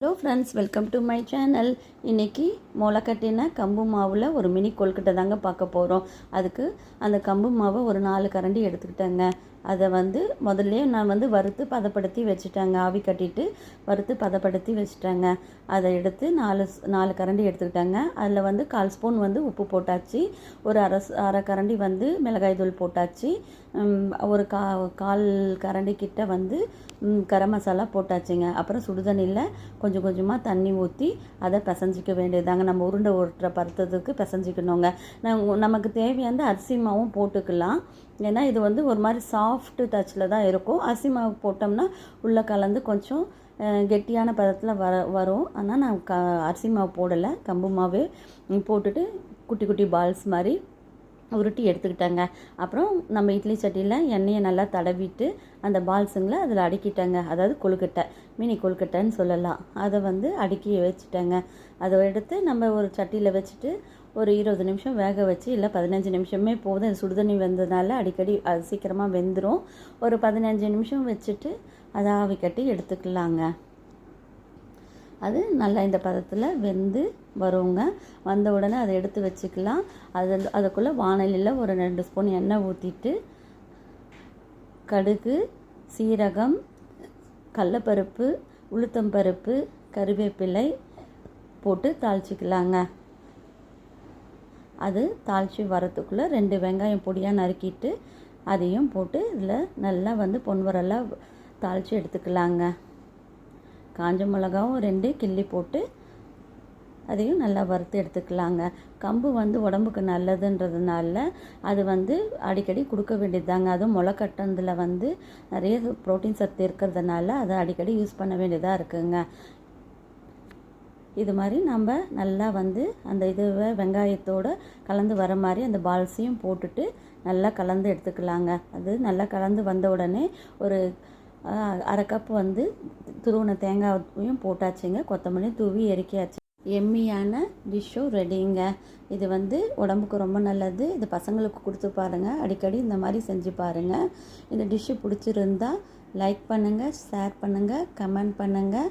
Hello friends welcome to my channel இன்றைக்கி முளைக்கட்டின கம்பு மாவில் ஒரு மினி கொல்கட்டை தாங்க பார்க்க போகிறோம் அதுக்கு அந்த கம்பு மாவை ஒரு நாலு கரண்டி எடுத்துக்கிட்டேங்க. அதை வந்து முதல்ல நான் வந்து வறுத்து பதப்படுத்தி வச்சுட்டேங்க. ஆவி கட்டிட்டு வறுத்து பதப்படுத்தி வச்சுட்டேங்க. அதை எடுத்து நாலு நாலு கரண்டி எடுத்துக்கிட்டேங்க. அதில் வந்து கால் ஸ்பூன் வந்து உப்பு போட்டாச்சு. ஒரு அரை அரை கரண்டி வந்து மிளகாய் தூள் போட்டாச்சு. ஒரு கா கால் கரண்டி கிட்ட வந்து கரம் மசாலா போட்டாச்சுங்க. அப்புறம் சுடுதண்ணியில் கொஞ்சம் கொஞ்சமாக தண்ணி ஊற்றி அதை பிசைஞ்சிக்க வேண்டியதாங்க நம்ம உருண்டை உருட்டுற பருத்தத்துக்கு பிசைஞ்சிக்கணுங்க. நமக்கு தேவையான அரிசி மாவும் போட்டுக்கலாம். ஏன்னா இது வந்து ஒரு மாதிரி சாஃப்ட் டச்சில் தான் இருக்கும். அரிசி மாவு போட்டோம்னா உள்ளே கலந்து கொஞ்சம் கெட்டியான பதத்தில் வர வரும். ஆனால் நான் க அரிசி மாவு போடலை. கம்பு மாவு போட்டுட்டு குட்டி குட்டி பால்ஸ் மாதிரி உருட்டி எடுத்துக்கிட்டேங்க. அப்புறம் நம்ம இட்லி சட்டியில் எண்ணெயை நல்லா தடவிட்டு அந்த பால்ஸுங்களை அதில் அடுக்கிட்டேங்க. அதாவது கொழுக்கட்டை மினி கொழுக்கட்டைன்னு சொல்லலாம். அதை வந்து அடுக்கி வச்சுட்டாங்க. அதை எடுத்து நம்ம ஒரு சட்டியில் வச்சுட்டு ஒரு இருபது நிமிஷம் வேக வச்சு இல்லை பதினஞ்சு நிமிஷமே போதும். சுடுதண்ணி வெந்ததுனால அடிக்கடி அது சீக்கிரமாக வெந்துடும் ஒரு பதினஞ்சு நிமிஷம் வச்சுட்டு அதை ஆவி கட்டி எடுத்துக்கலாங்க. அது நல்லா இந்த பதத்தில் வெந்து வருங்க. வந்த உடனே அதை எடுத்து வச்சுக்கலாம். அது அதுக்குள்ளே வானலியில் ஒரு ரெண்டு ஸ்பூன் எண்ணெய் ஊற்றிட்டு கடுகு சீரகம் கடலப்பருப்பு உளுத்தம்பருப்பு கருவேப்பிலை போட்டு தாளிச்சிக்கலாங்க. அது தாளித்து வரத்துக்குள்ளே ரெண்டு வெங்காயம் பொடியாக நறுக்கிட்டு அதையும் போட்டு இதில் நல்லா வந்து பொன்வரெல்லாம் தாளித்து எடுத்துக்கலாங்க. காஞ்ச மிளகாவும் ரெண்டு கிள்ளி போட்டு அதையும் நல்லா வறுத்து எடுத்துக்கலாங்க. கம்பு வந்து உடம்புக்கு நல்லதுன்றதுனால அது வந்து அடிக்கடி கொடுக்க வேண்டியதுதாங்க. அதுவும் முளை கட்டுறதுல வந்து நிறைய ப்ரோட்டீன் சத்து இருக்கிறதுனால அதை அடிக்கடி யூஸ் பண்ண வேண்டியதாக இருக்குங்க. இது மாதிரி நம்ம நல்லா வந்து அந்த இதுவை வெங்காயத்தோடு கலந்து வர மாதிரி அந்த பால்ஸையும் போட்டுட்டு நல்லா கலந்து எடுத்துக்கலாங்க. அது நல்லா கலந்து வந்த உடனே ஒரு அரை கப் வந்து துருவின தேங்காயும் போட்டாச்சுங்க. கொத்தமல்லி தூவி எரிக்கியாச்சு எம்மியான டிஷ்ஷும் ரெடிங்க. இது வந்து உடம்புக்கு ரொம்ப நல்லது. இது பசங்களுக்கு கொடுத்து பாருங்கள் அடிக்கடி இந்த மாதிரி செஞ்சு பாருங்கள் இந்த டிஷ்ஷு பிடிச்சிருந்தா லைக் பண்ணுங்கள் ஷேர் பண்ணுங்கள் கமெண்ட் பண்ணுங்கள்